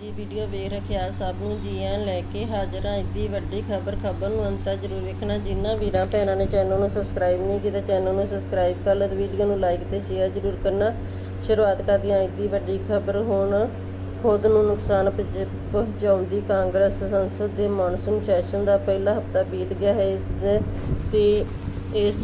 ਜੀ ਵੀਡੀਓ ਵੇਖ ਰੱਖਿਆ। ਸਭ ਨੂੰ ਜੀ ਆਇਆਂ ਲੈ ਕੇ ਹਾਜ਼ਰ ਹਾਂ। ਇੱਦੀ ਵੱਡੀ ਖਬਰ ਖਬਰ ਨੂੰ ਅੰਤ ਤੱਕ ਜ਼ਰੂਰ ਵੇਖਣਾ। ਜਿਨ੍ਹਾਂ ਵੀਰਾਂ ਭੈਣਾਂ ਨੇ ਚੈਨਲ ਨੂੰ ਸਬਸਕ੍ਰਾਈਬ ਨਹੀਂ ਕੀਤਾ ਚੈਨਲ ਨੂੰ ਸਬਸਕ੍ਰਾਈਬ ਕਰ ਲਓ ਵੀਡੀਓ ਨੂੰ ਲਾਈਕ ਤੇ ਸ਼ੇਅਰ ਜ਼ਰੂਰ ਕਰਨਾ। ਸ਼ੁਰੂਆਤ ਕਰਦੇ ਹਾਂ। ਇੱਦੀ ਵੱਡੀ ਖਬਰ ਹੁਣ ਖੁਦ ਨੂੰ ਨੁਕਸਾਨ ਪਹੁੰਚ- ਪਹੁੰਚਾਉਂਦੀ ਕਾਂਗਰਸ ਸੰਸਦ ਦੇ ਮੌਨਸੂਨ ਸੈਸ਼ਨ ਦਾ ਪਹਿਲਾ ਹਫਤਾ ਬੀਤ ਗਿਆ ਹੈ। ਇਸ ਦੇ ਤੇ ਇਸ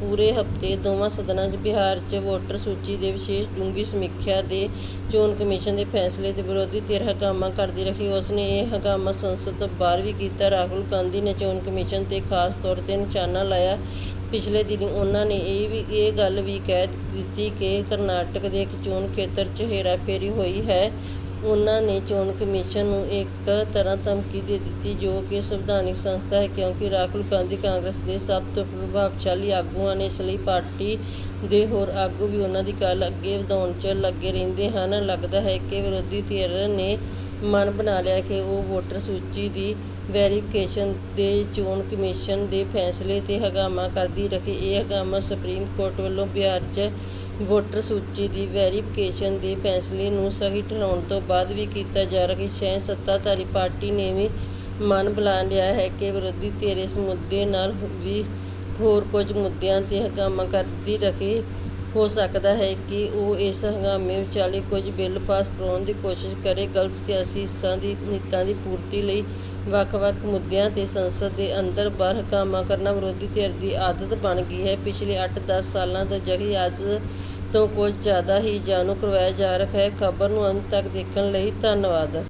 ਪੂਰੇ ਹਫ਼ਤੇ ਦੋਵਾਂ ਸਦਨਾਂ 'ਚ ਬਿਹਾਰ 'ਚ ਵੋਟਰ ਸੂਚੀ ਦੇ ਵਿਸ਼ੇਸ਼ ਡੂੰਘੀ ਸਮੀਖਿਆ ਦੇ ਚੋਣ ਕਮਿਸ਼ਨ ਦੇ ਫੈਸਲੇ ਦੇ ਵਿਰੋਧੀ ਧਿਰ ਹੰਗਾਮਾ ਕਰਦੀ ਰਹੀ। ਉਸ ਨੇ ਇਹ ਹੰਗਾਮਾ ਸੰਸਦ ਤੋਂ ਬਾਹਰ ਵੀ ਕੀਤਾ। ਰਾਹੁਲ ਗਾਂਧੀ ਨੇ ਚੋਣ ਕਮਿਸ਼ਨ ਤੇ ਖਾਸ ਤੌਰ ਤੇ ਨਿਸ਼ਾਨਾ ਲਾਇਆ। ਪਿਛਲੇ ਦਿਨੀ ਉਹਨਾਂ ਨੇ ਇਹ ਵੀ, ਇਹ ਗੱਲ ਵੀ ਕਹਿ ਦਿੱਤੀ ਕਿ ਕਰਨਾਟਕ ਦੇ ਇੱਕ ਚੋਣ ਖੇਤਰ 'ਚ ਹੇਰਾਫੇਰੀ ਹੋਈ ਹੈ। ਉਹਨਾਂ ਨੇ ਚੋਣ ਕਮਿਸ਼ਨ ਨੂੰ ਇੱਕ ਤਰ੍ਹਾਂ ਧਮਕੀ ਦੇ ਦਿੱਤੀ, ਜੋ ਕਿ ਸੰਵਿਧਾਨਿਕ ਸੰਸਥਾ ਹੈ, ਕਿਉਂਕਿ ਰਾਹੁਲ ਗਾਂਧੀ ਕਾਂਗਰਸ ਦੇ ਸਭ ਤੋਂ ਪ੍ਰਭਾਵਸ਼ਾਲੀ ਆਗੂਆਂ ਨੇ ਇਸ ਲਈ ਪਾਰਟੀ ਦੇ ਹੋਰ ਆਗੂ ਵੀ ਉਹਨਾਂ ਦੀ ਗੱਲ ਅੱਗੇ ਵਧਾਉਣ 'ਚ ਲੱਗੇ ਰਹਿੰਦੇ ਹਨ। ਲੱਗਦਾ ਹੈ ਕਿ ਵਿਰੋਧੀ ਧਿਰ ਨੇ ਮਨ ਬਣਾ ਲਿਆ ਕਿ ਉਹ ਵੋਟਰ ਸੂਚੀ ਦੀ ਵੈਰੀਫਿਕੇਸ਼ਨ ਦੇ ਚੋਣ ਕਮਿਸ਼ਨ ਦੇ ਫੈਸਲੇ ਤੇ ਹੰਗਾਮਾ ਕਰਦੀ ਰਹੀ। ਇਹ ਹੰਗਾਮਾ ਸੁਪਰੀਮ ਕੋਰਟ ਵੱਲੋਂ ਬਿਹਾਰ 'ਚ ਵੋਟਰ ਸੂਚੀ ਦੀ ਵੈਰੀਫਿਕੇਸ਼ਨ ਦੇ ਫੈਸਲੇ ਨੂੰ ਸਹੀ ਠਹਿਰਾਉਣ ਤੋਂ ਬਾਅਦ ਵੀ ਕੀਤਾ ਜਾ ਰਿਹਾ ਹੈ। ਸੱਤਾਧਾਰੀ ਪਾਰਟੀ ਨੇ ਵੀ ਮਨ ਬੁਲਾ ਲਿਆ ਹੈ ਕਿ ਵਿਰੋਧੀ ਧਿਰ ਇਸ ਮੁੱਦੇ ਨਾਲ ਵੀ ਹੋਰ ਕੁਝ ਮੁੱਦਿਆਂ ਤੇ ਹੰਗਾਮਾ ਕਰਦੀ ਰਹੇ। ਹੋ ਸਕਦਾ ਹੈ ਕਿ ਉਹ ਇਸ ਹੰਗਾਮੇ ਵਿਚਾਲੇ ਕੁਝ ਬਿੱਲ ਪਾਸ ਕਰਾਉਣ ਦੀ ਕੋਸ਼ਿਸ਼ ਕਰੇ। ਗਲਤ ਸਿਆਸੀ ਹਿੱਸਾਂ ਦੀ ਨੀਤਾਂ ਦੀ ਪੂਰਤੀ ਲਈ ਵੱਖ-ਵੱਖ ਮੁੱਦਿਆਂ ਤੇ ਸੰਸਦ ਦੇ ਅੰਦਰ ਬਾਹਰ ਹੰਗਾਮਾ ਕਰਨਾ ਵਿਰੋਧੀ ਧਿਰ ਦੀ ਆਦਤ ਬਣ ਗਈ ਹੈ। ਪਿਛਲੇ 8-10 ਸਾਲਾਂ ਤੋਂ ਅਜਿਹੀ ਆਦਤ ਤੋਂ ਕੁਝ ਜ਼ਿਆਦਾ ਹੀ ਜਾਣੂ ਕਰਵਾਇਆ ਜਾ ਰਿਹਾ ਹੈ। ਖਬਰ ਨੂੰ ਅੰਤ ਤੱਕ ਦੇਖਣ ਲਈ ਧੰਨਵਾਦ।